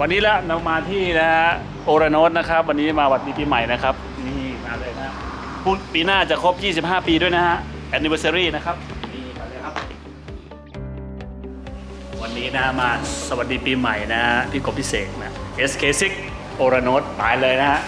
วันนี้ละเรามาที่นะฮะโอรานสนะครับ วันนี้มาวัดดีปีใหม่นะครับ นี่มาเลยนะพูดปีหน้าจะครบ 25 ปีด้วยนะฮะ anniversary นะครับนี่มาเลยครับ วันนี้นะมาสวัสดีปีใหม่นะพี่กบพิเศษนะ SK6 โอรานสไปเลยนะฮะ